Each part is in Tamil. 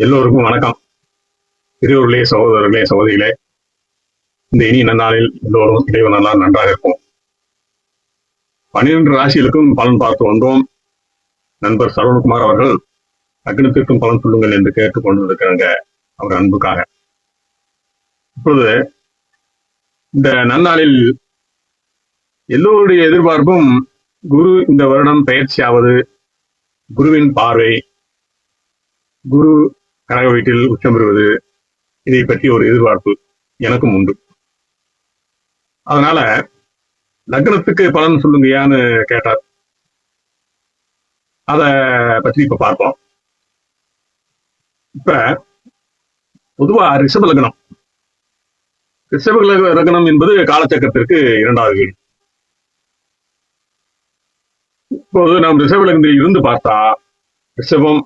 எல்லோருக்கும் வணக்கம். பெரியோர்களே சகோதரர்களே சகோதரிகளே இந்த இனி நன்னாளில் எல்லோரும் இறைவன் நன்றாக நன்றாக பன்னிரண்டு ராசிகளுக்கும் பலன் பார்த்து வந்தோம். நண்பர் சரவணகுமார் அவர்கள் அக்னத்திற்கும் பலன் சொல்லுங்கள் என்று கேட்டுக் கொண்டிருக்கிறாங்க அவர் அன்புக்காக. இப்பொழுது இந்த நன்னாளில் எல்லோருடைய எதிர்பார்ப்பும் குரு இந்த வருடம் பயிற்சியாவது குருவின் பார்வை குரு கனக வீட்டில் உச்சம் பெறுவது இதை பற்றி ஒரு எதிர்பார்ப்பு எனக்கும் உண்டு. அதனால லக்னத்துக்கு பலன் சொல்லுங்கயான்னு கேட்டார். அத பற்றி இப்ப பார்ப்போம். இப்ப பொதுவா ரிஷப லக்னம். ரிஷப லக்னம் என்பது காலச்சக்கரத்திற்கு இரண்டாவது வீடு. இப்போது நாம் ரிஷப லக்னத்தில் இருந்து பார்த்தா ரிஷபம்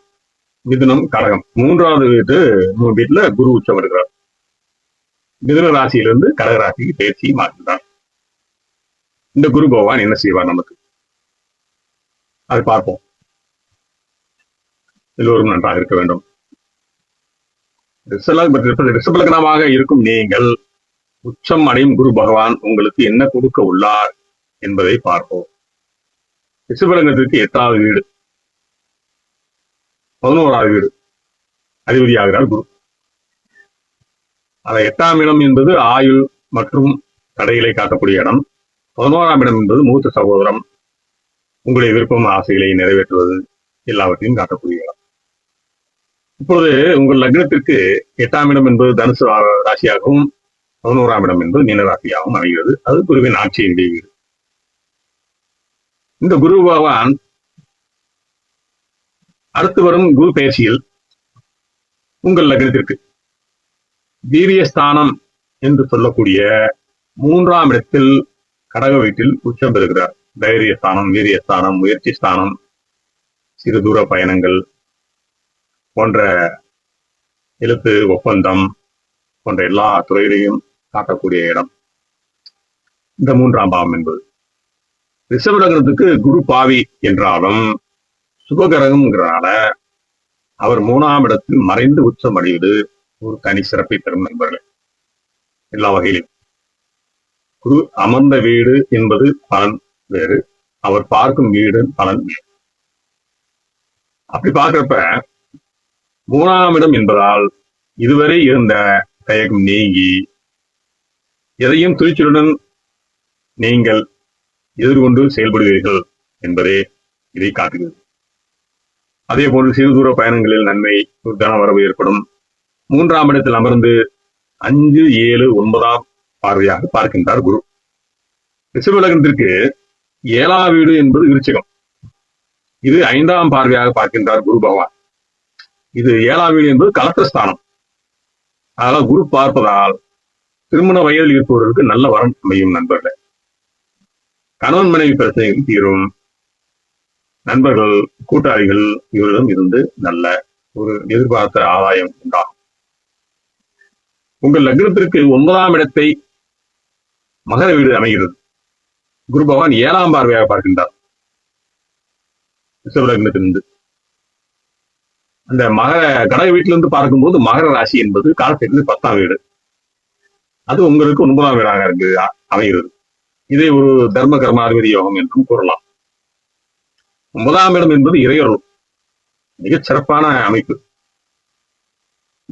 மிதுனம் கடகம். மூன்றாவது வீட்டு மூணு வீட்டுல குரு உச்சம் இருக்கிறார் மிதுன ராசியிலிருந்து கடக ராசிக்கு பயிற்சி மாற்றுகிறார். இந்த குரு பகவான் என்ன செய்வார் நமக்கு? அது பார்ப்போம். எல்லோரும் நன்றாக இருக்க வேண்டும். ரிஷபலக்னமாக இருக்கும் நீங்கள் உச்சம் அடையும் குரு பகவான் உங்களுக்கு என்ன கொடுக்க உள்ளார் என்பதை பார்ப்போம். ரிஷபலக்னத்திற்கு எட்டாவது வீடு. பதினோராவது வீடு. அதிபதி ஆகிறார் குரு. அந்த எட்டாம் இடம் என்பது ஆயுள் மற்றும் தடைகளை காட்டக்கூடிய இடம். பதினோராம் இடம் என்பது மூத்த சகோதரம். உங்களுடைய விருப்பம் ஆசைகளை நிறைவேற்றுவது எல்லாவற்றையும் காட்டக்கூடிய இடம். இப்பொழுது உங்கள் லக்னத்திற்கு எட்டாம் இடம் என்பது தனுசு ராசியாகவும் பதினோராம் இடம் என்பது மீனராசியாகவும் அமைகிறது. அது குருவின் ஆட்சியினுடைய வீடு. இந்த குரு பகவான் அடுத்து வரும் குரு பயிற்சியில் உங்கள் லக்னத்திற்கு வீரியஸ்தானம் என்று சொல்லக்கூடிய மூன்றாம் இடத்தில் கடக வீட்டில் உச்சம் பெறுகிறார். தைரியஸ்தானம் வீரியஸ்தானம் முயற்சி ஸ்தானம் சிறு தூர பயணங்கள் போன்ற எழுத்து ஒப்பந்தம் போன்ற எல்லா துறையிலையும் காட்டக்கூடிய இடம். இந்த மூன்றாம் பாவம் என்பது. ரிஷப லக்னத்துக்கு குரு பாவி என்றாலும் சுபகரகம்ங்கிறனால அவர் மூணாம் இடத்தில் மறைந்து உச்சம் அடைவது ஒரு தனி சிறப்பை தரும் நண்பர்கள். எல்லா வகையிலும். குரு அமர்ந்த வீடு என்பது பலன் வேறு. அவர் பார்க்கும் வீடு பலன் வேறு. அப்படி பார்க்கிறப்ப மூணாம் இடம் என்பதால் இதுவரை இருந்த தயக்கம் நீங்கி எதையும் துணிச்சலுடன் நீங்கள் எதிர்கொண்டு செயல்படுவீர்கள் என்பதே இதை காட்டுகிறது. அதே போல் சிறு தூர பயணங்களில் நன்மை ஒரு ஏற்படும். மூன்றாம் இடத்தில் அமர்ந்து அஞ்சு ஏழு ஒன்பதாம் பார்வையாக பார்க்கின்றார் குரு. ரிஷபலகனத்திற்கு ஏழாம் வீடு என்பது விருச்சிகம். இது ஐந்தாம் பார்வையாக பார்க்கின்றார் குரு பகவான். இது ஏழாம் வீடு என்பது கலத்திரஸ்தானம் அதனால் குரு பார்ப்பதால் திருமண வயதில் இருப்பவர்களுக்கு நல்ல வரம் அமையும் நண்பர்களே. கணவன் மனைவி பிரச்சனைகள் தீரும். நண்பர்கள் கூட்டாளிகள் இவரிடம் இருந்து நல்ல ஒரு எதிர்பார்த்த ஆதாயம் உண்டாகும். உங்கள் லக்னத்திற்கு ஒன்பதாம் இடத்தை மகர வீடு அமைகிறது. குரு பகவான் ஏழாம் பார்வையாக பார்க்கின்றார். ரிஷப லக்னத்திலிருந்து. அந்த மகர கடக வீட்டிலிருந்து பார்க்கும்போது மகர ராசி என்பது காலத்திலிருந்து பத்தாம் வீடு. அது உங்களுக்கு ஒன்பதாம் வீடாக இருக்கு அமைகிறது. இதை ஒரு தர்ம கர்மாதிபதி யோகம் என்றும் கூறலாம். ஒன்பதாம் இடம் என்பது இறையருள். மிகச் சிறப்பான அமைப்பு.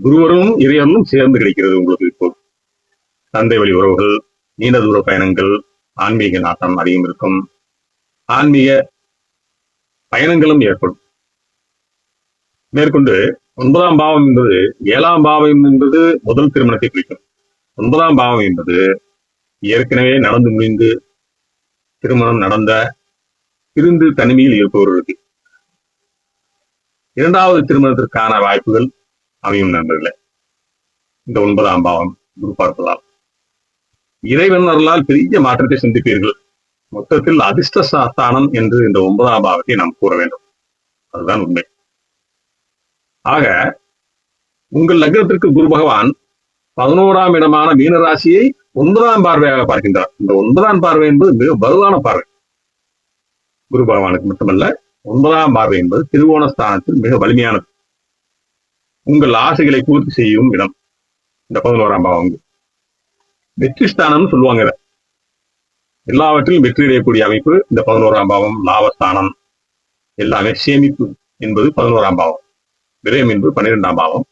குருவரும் இறையருளும் சேர்ந்து கிடைக்கிறது உங்களுக்கு இப்போது தந்தை வழி உறவுகள் நீண்ட தூர பயணங்கள் ஆன்மீக நாட்டம் அதிகம் இருக்கும். ஆன்மீக பயணங்களும் ஏற்படும். மேற்கொண்டு ஒன்பதாம் பாவம் என்பது ஏழாம் பாவம் என்பது முதல் திருமணத்தை குறிக்கும். ஒன்பதாம் பாவம் என்பது ஏற்கனவே நடந்து முடிந்து திருமணம் நடந்த பிரிந்து தனிமையில் இருப்பவர்களுக்கு இரண்டாவது திருமணத்திற்கான வாய்ப்புகள் அமையும் நண்பர்களே. இந்த ஒன்பதாம் பாவம் குரு பார்ப்பதால். இறைவன் அருளால் பெரிய மாற்றத்தை சந்திப்பீர்கள். மொத்தத்தில் அதிர்ஷ்ட சாஸ்தானம் என்று இந்த ஒன்பதாம் பாவத்தை நாம் கூற வேண்டும். அதுதான் உண்மை. ஆக உங்கள் லக்னத்திற்கு குரு பகவான் பதினோராம் இடமான மீனராசியை ஒன்பதாம் பார்வையாக பார்க்கின்றார். இந்த ஒன்பதாம் பார்வை என்பது மிக வலுவான பார்வை. குரு பகவானுக்கு மட்டுமல்ல ஒன்பதாம் பார்வை என்பது திருவோண ஸ்தானத்தில் மிக வலிமையானது. உங்கள் ஆசைகளை பூர்த்தி செய்யும் இடம். இந்த பதினோராம் பாவம் வெற்றி ஸ்தானம்னு சொல்லுவாங்க இதை. எல்லாவற்றிலும் வெற்றி அடையக்கூடிய அமைப்பு இந்த பதினோராம் பாவம் லாபஸ்தானம். எல்லாமே சேமிப்பு என்பது பதினோராம் பாவம். விரயம் என்பது பன்னிரெண்டாம் பாவம்.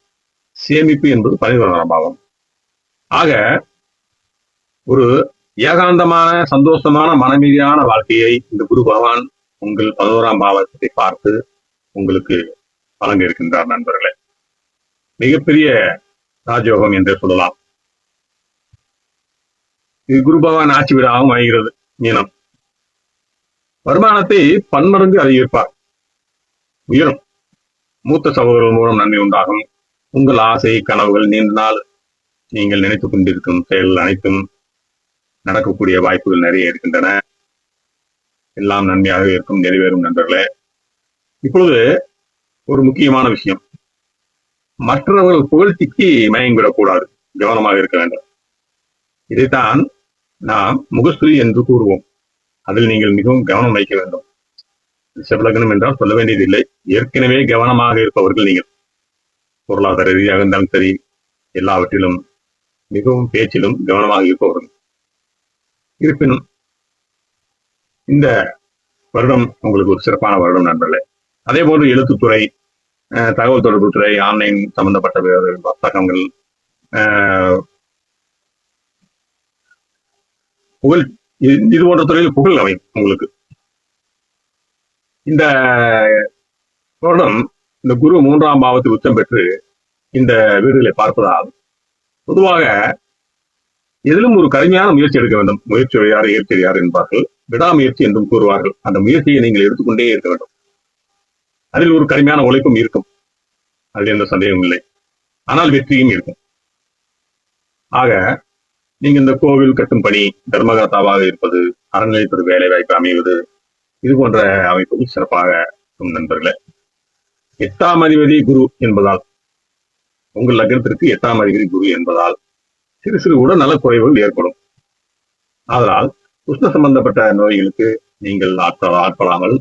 சேமிப்பு என்பது பதினோராம் பாவம். ஆக ஒரு ஏகாந்தமான சந்தோஷமான மனமீதியான வாழ்க்கையை இந்த குரு பகவான் உங்கள் பதினோராம் பாவத்தை பார்த்து உங்களுக்கு வழங்க இருக்கின்றார் நண்பர்களே. மிகப்பெரிய ராஜயோகம் என்று சொல்லலாம். இது குரு பகவான் ஆட்சி விடாகவும் ஆகிறது மீனம். வருமானத்தை பன்மடங்கு அதிகரிப்பார். உயரும். மூத்த சகோதரர்கள் மூலம் நன்மை உண்டாகும். உங்கள் ஆசை கனவுகள் நீண்ட நாள் நீங்கள் நினைத்துக் கொண்டிருக்கும் செயல் அனைத்தும் நடக்கக்கூடிய வாய்ப்புகள் நிறைய இருக்கின்றன. எல்லாம் நன்மையாக இருக்கும். நிறைவேறும் நண்பர்களே. இப்பொழுது ஒரு முக்கியமான விஷயம். மற்றவர்கள் புகழ்ச்சிக்கு மயங்கிடக்கூடாது கவனமாக இருக்க வேண்டும். இதைத்தான் நாம் முகஸ்துதி என்று கூறுவோம். அதில் நீங்கள் மிகவும் கவனம் வைக்க வேண்டும். ரிஷபலக்னம் என்றால் சொல்ல வேண்டியதில்லை ஏற்கனவே கவனமாக இருப்பவர்கள் நீங்கள். பொருளாதார ரீதியாக இருந்தாலும் சரி எல்லாவற்றிலும் மிகவும் பேச்சிலும் கவனமாக இருப்பவர்கள். இருப்பினும் இந்த வருடம் உங்களுக்கு ஒரு சிறப்பான வருடம் நண்பர்களே. அதே போன்று எழுத்துத்துறை தகவல் தொடர்பு துறை ஆன்லைன் சம்பந்தப்பட்ட வர்த்தகங்கள் புகழ் இது- இது போன்ற துறையில் புகழ் அமையும் உங்களுக்கு. இந்த வருடம் இந்த குரு மூன்றாம் பாவத்தில் உச்சம் பெற்று இந்த வீடுகளை பார்ப்பதால் பொதுவாக எதிலும் ஒரு கடுமையான முயற்சி எடுக்க வேண்டும். முயற்சி யார் இயற்கை யார் என்பார்கள். விடாமுயற்சி என்றும் கூறுவார்கள். அந்த முயற்சியை நீங்கள் எடுத்துக்கொண்டே இருக்க வேண்டும். அதில் ஒரு கடுமையான உழைப்பும் இருக்கும். அதில் எந்த சந்தேகமும் இல்லை. ஆனால் வெற்றியும் இருக்கும். ஆக நீங்க இந்த கோவில் கட்டும் பணி தர்மகர்த்தாவாக இருப்பது அறநிலையத்துறை வேலை வாய்ப்பு அமைவது இது போன்ற அமைப்புகள் சிறப்பாக நண்பர்களே. எட்டாம் அதிபதி குரு என்பதால் உங்கள் லக்னத்திற்கு எட்டாம் அதிபதி குரு என்பதால் சிறு சிறு உடல்நல குறைவுகள் ஏற்படும். ஆதலால் உஷ்ண சம்பந்தப்பட்ட நோய்களுக்கு நீங்கள் ஆற்ற ஆட்படாமல்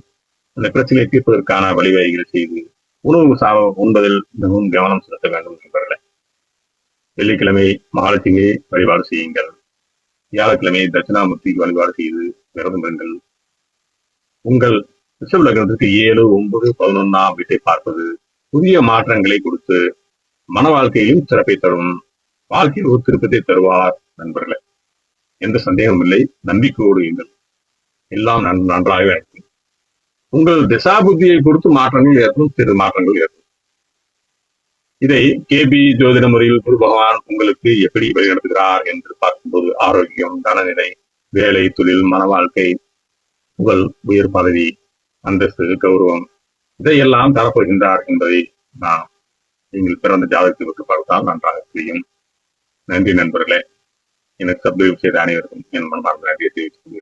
அந்த பிரச்சனையை தீர்ப்பதற்கான வழிவகைகளை செய்து உணவு சா உண்பதில் மிகவும் கவனம் செலுத்த வேண்டும் நண்பர்களே. வெள்ளிக்கிழமை மகாலட்சுமி வழிபாடு செய்யுங்கள். வியாழக்கிழமை தட்சிணாமூர்த்திக்கு வழிபாடு செய்து விரதம் இருங்கள். உங்கள் ரிஷபலக்னத்திற்கு ஏழு ஒன்பது பதினொன்னாம் வீட்டை பார்ப்பது புதிய மாற்றங்களை கொடுத்து மன வாழ்க்கையிலும் சிறப்பை தரும். வாழ்க்கையில் ஒரு திருப்பத்தை தருவார் நண்பர்களே. எந்த சந்தேகமும் இல்லை. நம்பிக்கையோடு இருங்கள். எல்லாம் நன் நன்றாக இருக்கும். உங்கள் திசா புத்தியை பொறுத்து மாற்றங்கள் ஏற்படும் சிறு மாற்றங்கள் ஏற்படும். இதை கே. பி. ஜோதிட முறையில் குரு பகவான் உங்களுக்கு எப்படி வழிநடத்துகிறார் என்று பார்க்கும்போது ஆரோக்கியம் தனநிலை வேலை தொழில் மன வாழ்க்கை புகழ் உயர் பதவி அந்தஸ்து கௌரவம் இதையெல்லாம் தரப்போகின்றார் என்பதை நாம் நீங்கள் பிறந்த ஜாதகத்தை விட்டு பார்த்தால் நன்றாக தெரியும் நன்றி நண்பர்களே. எனக்கு சப்ஸ்கிரைப் செய்த அனைவருக்கும் என் மனமார்ந்த நன்றியை தெரிவித்துக் கொள்கிறேன்.